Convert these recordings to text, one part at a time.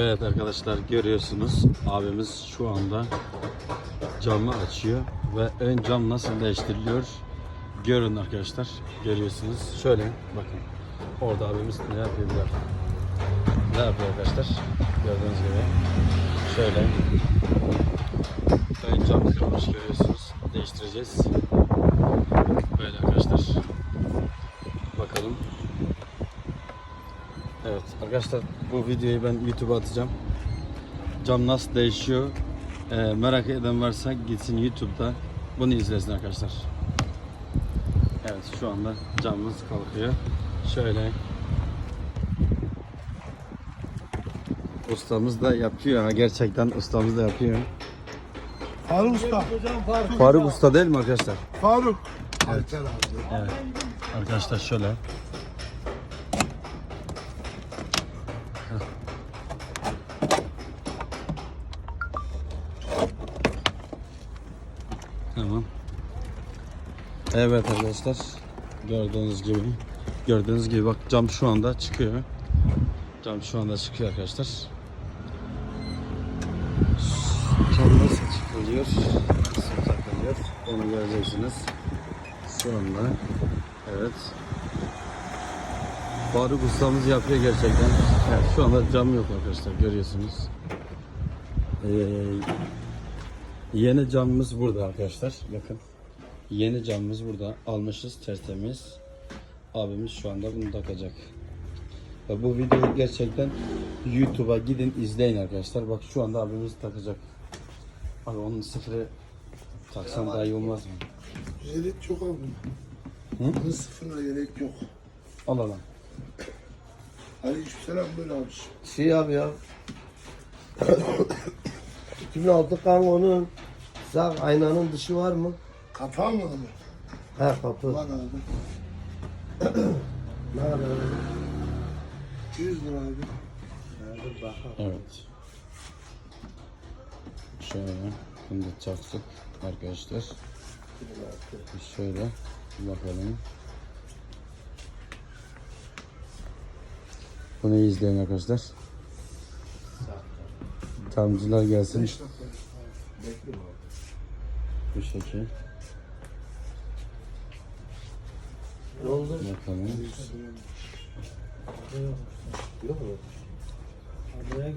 Evet arkadaşlar görüyorsunuz. Abimiz şu anda camı açıyor ve ön cam nasıl değiştiriliyor? Görün arkadaşlar görüyorsunuz. Şöyle bakın. Orada abimiz ne yapıyor ne yapıyor arkadaşlar? Gördüğünüz gibi. Şöyle. Ön cam kırılmış görüyorsunuz. Değiştireceğiz. Böyle arkadaşlar bakalım Evet arkadaşlar bu videoyu ben YouTube'a atacağım. Cam nasıl değişiyor Ee, merak eden varsa gitsin YouTube'da bunu izlesin arkadaşlar. Evet şu anda camımız kalkıyor. Şöyle Ustamız da yapıyor ha gerçekten ustamız da yapıyor. Faruk Usta. Faruk Usta değil mi arkadaşlar? Faruk. Evet. Evet. Arkadaşlar şöyle. Tamam. Evet arkadaşlar. Gördüğünüz gibi. Gördüğünüz gibi bak cam şu anda çıkıyor. Cam şu anda çıkıyor arkadaşlar. Cam nasıl çıkılıyor? Nasıl takılıyor? Onu göreceksiniz. Şu anda. Evet. Faruk ustamız yapıyor gerçekten. Evet, şu anda cam yok arkadaşlar görüyorsunuz. Ee, yeni camımız burada arkadaşlar. Bakın. Yeni camımız burada. Almışız tertemiz. Abimiz şu anda bunu takacak. Ve bu videoyu gerçekten YouTube'a gidin izleyin arkadaşlar. Bak şu anda abimiz takacak. Abi onun sıfırı taksan daha iyi olmaz mı? Gerek çok abi. Hı? Bunun sıfırına gerek yok. Al al al. Aleykümselam böyle abi. Şey abi ya. 2006 kangonun sağ aynanın dışı var mı? Kapağı mı abi? He kapı. Var abi. Ne kadar? 100 lira abi. Dur bakalım. Evet. Şöyle bunu da çaktık arkadaşlar. Bir Şöyle bakalım. Bunu izleyin arkadaşlar. Tamcılar gelsin. 5 dakika. Bu şekil. Ne oldu? Bakalım. Yok mu? Buraya.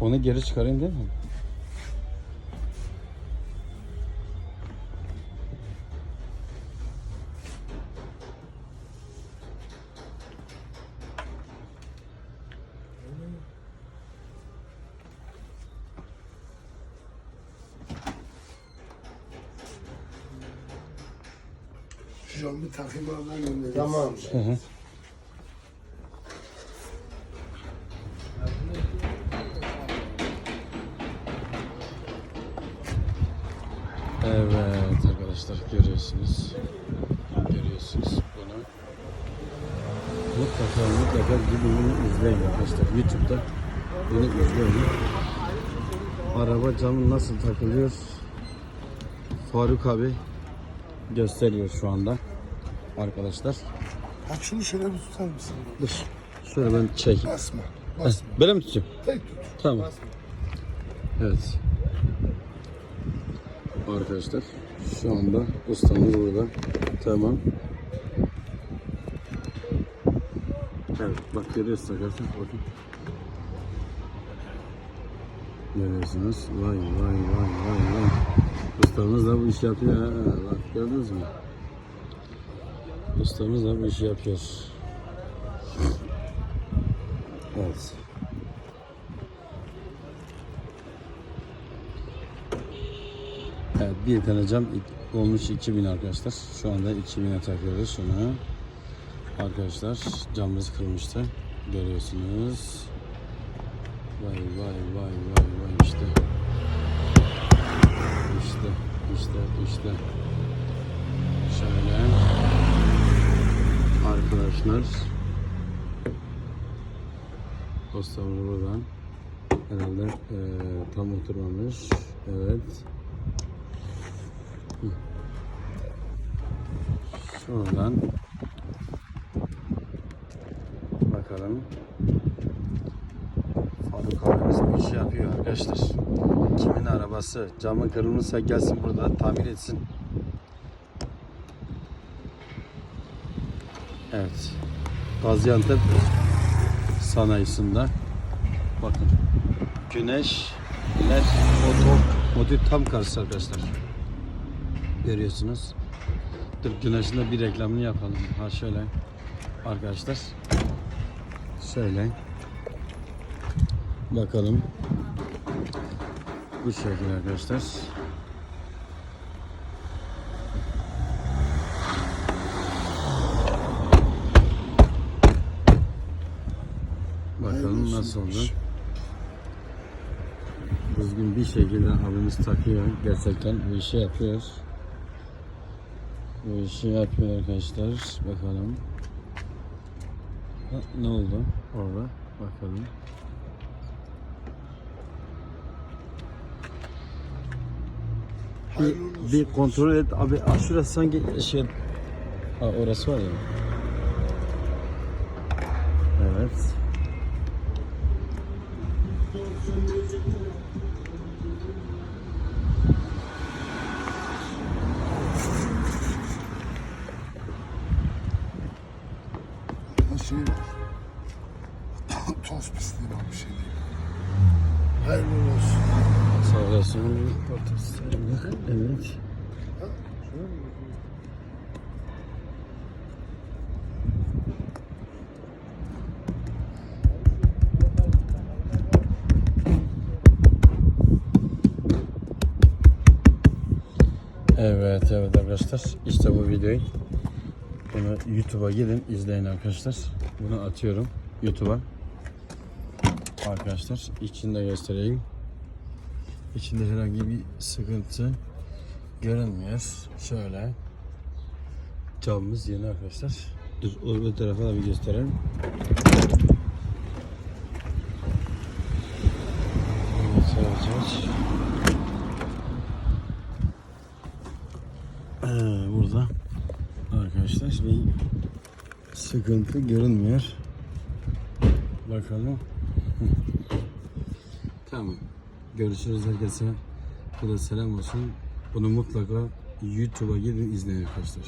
Onu geri çıkarayım değil mi? An bir takayım abi göndereyim. Tamam. Hı hı. Evet arkadaşlar görüyorsunuz. Görüyorsunuz bunu. Mutlaka mutlaka bunu izleyin arkadaşlar. YouTube'da bunu izleyin. Araba camı nasıl takılıyor? Faruk abi gösteriyor şu anda arkadaşlar. Bak şunu şöyle bir tutar mısın? Dur. Şöyle ben çek. Basma. Heh, Basma. Böyle mi tutayım? Tek tut. Tamam. Evet. Arkadaşlar şu anda ustamız burada. Tamam. Evet bak görüyorsunuz arkadaşlar bakın. Görüyorsunuz. Vay vay vay vay vay. Ustamız da bu işi yapıyor. Ha. Bak gördünüz mü? Ustamız da bu işi yapıyor. Evet. Evet bir tane cam olmuş 2000 arkadaşlar. Şu anda 2000'e takıyoruz şunu. Arkadaşlar camımız kırılmıştı. Görüyorsunuz. Vay vay vay vay vay işte. İşte işte işte. Şöyle. Arkadaşlar. Postamız buradan. Herhalde eee, tam oturmamış. Evet. Şuradan bakalım. Faruk abimiz bu işi yapıyor arkadaşlar. Kimin arabası camı kırılmışsa gelsin burada tamir etsin. Evet. Gaziantep sanayisinde bakın güneş led oto modül tam karşı arkadaşlar. Görüyorsunuz. Dur güneşin bir reklamını yapalım. Ha şöyle arkadaşlar. Şöyle. Bakalım. Bu şekilde arkadaşlar. Bakalım nasıl oldu. Düzgün bir şekilde abimiz takıyor. Gerçekten bu işi yapıyor. Bu işi yapıyor arkadaşlar. Bakalım. Ha, ne oldu orada? Bakalım. Bir, bir kontrol et abi. Aa, şurası sanki şey. Ha, orası var ya. Evet. Şey. Toz pisliği var bir şey değil. Hayırlı olsun. Sağ olasın. Evet. Evet evet arkadaşlar işte bu videoyu bunu YouTube'a gidin izleyin arkadaşlar bunu atıyorum YouTube'a arkadaşlar içinde göstereyim İçinde herhangi bir sıkıntı görünmüyor. Şöyle. Camımız yeni arkadaşlar. Dur öbür tarafa da bir gösterelim. Ee, burada arkadaşlar bir sıkıntı görünmüyor. Bakalım. Tamam. Görüşürüz herkese. Bu da selam olsun. Bunu mutlaka YouTube'a gidin izleyin arkadaşlar.